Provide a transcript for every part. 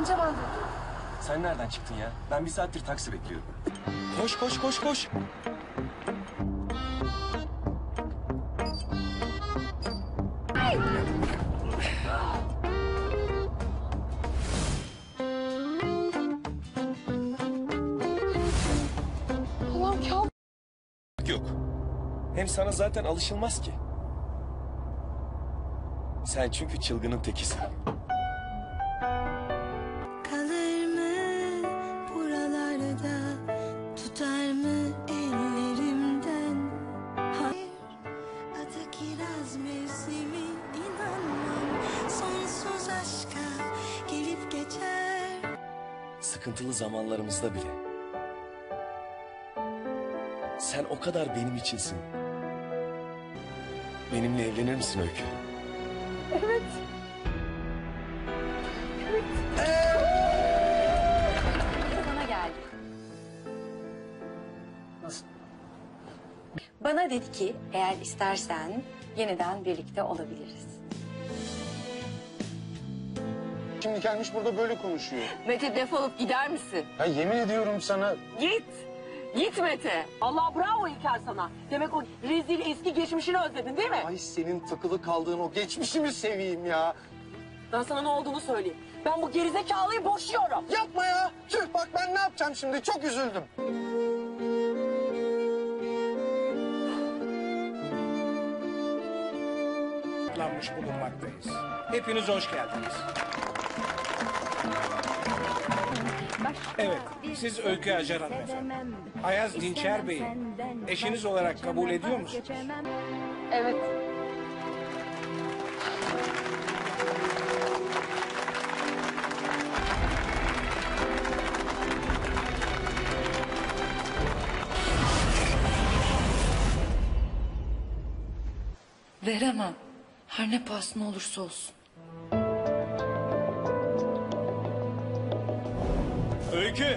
Önce ben duydum. Sen nereden çıktın ya? Ben bir saattir taksi bekliyorum. Koş koş koş koş. Allah'ım kabus. Yok. Hem sana zaten alışılmaz ki. Sen çünkü çılgının tekisin. Sıkıntılı zamanlarımızda bile. Sen o kadar benim içinsin. Benimle evlenir misin Öykü? bana geldi. Nasıl? Bana dedi ki eğer istersen yeniden birlikte olabiliriz. Şimdi gelmiş burada böyle konuşuyor. Mete defolup gider misin? Ya yemin ediyorum sana Git. Git Mete. Allah bravo İlker sana. Demek o rezil eski geçmişini özledin değil mi? ay senin takılı kaldığın o geçmişimi seveyim ya. Ben sana ne olduğunu söyleyeyim. Ben bu gerizekalıyı boşuyorum. Yapma ya. Tüh bak ben ne yapacağım şimdi çok üzüldüm. bulunmaktayız. Hepiniz hoş geldiniz. Evet, siz Öykü Acar hanımefendi. Ayaz Dinçer Bey'i eşiniz olarak kabul ediyor musunuz? Evet. Veremem. Her ne pahasına olursa olsun. Öykü!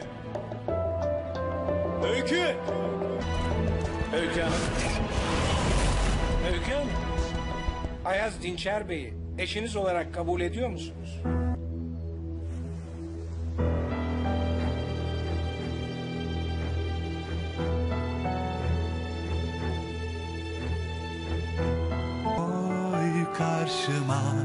Öykü! Öykü Hanım. Öykü Hanım. Ayaz Dinçer Bey'i eşiniz olarak kabul ediyor musunuz? Koy karşıma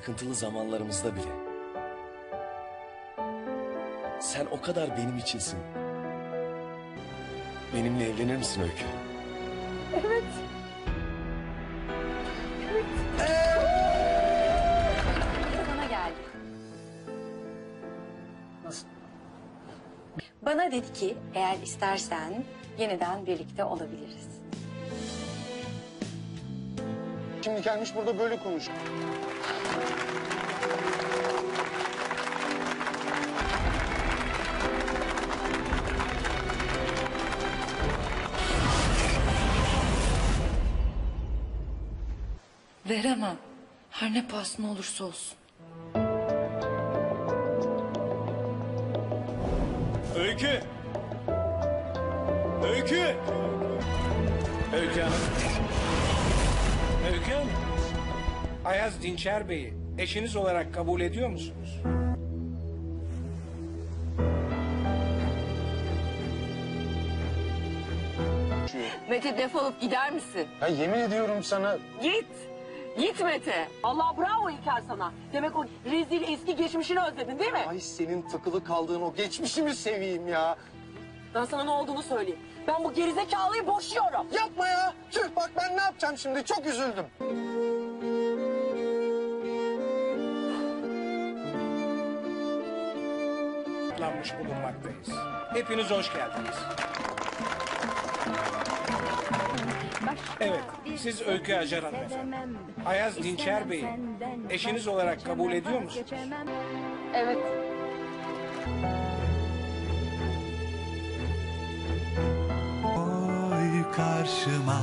Sıkıntılı zamanlarımızda bile. Sen o kadar benim içinsin. Benimle evlenir misin Öykü? bana geldi. Nasıl? Bana dedi ki eğer istersen yeniden birlikte olabiliriz. Şimdi gelmiş burada böyle konuşuyor. Veremem. Her ne pahasına olursa olsun. Öykü! Öykü! Öykü Hanım. Öykü Hanım. Ayaz Dinçer Bey'i eşiniz olarak kabul ediyor musunuz? Mete defolup gider misin? Ya yemin ediyorum sana Git. Git Mete. Allah bravo İlker sana. Demek o rezil eski geçmişini özledin değil mi? ay senin takılı kaldığın o geçmişimi seveyim ya. Ben sana ne olduğunu söyleyeyim. Ben bu gerizekalıyı boşuyorum. Yapma ya. Tüh bak ben ne yapacağım şimdi çok üzüldüm. Kutlanmış bulunmaktayız. Hepiniz hoş geldiniz. Evet, siz Öykü Acar hanımefendi. Ayaz Dinçer Bey'i eşiniz olarak kabul ediyor musunuz? Evet. Karşıma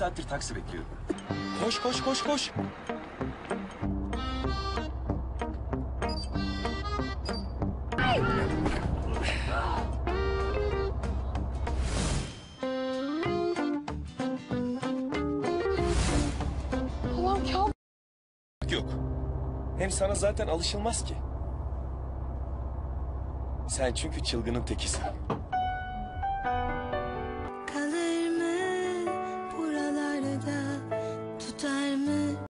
saattir taksi bekliyorum. Koş koş koş koş. Allah'ım kabus. Yok. Hem sana zaten alışılmaz ki. Sen çünkü çılgının tekisin.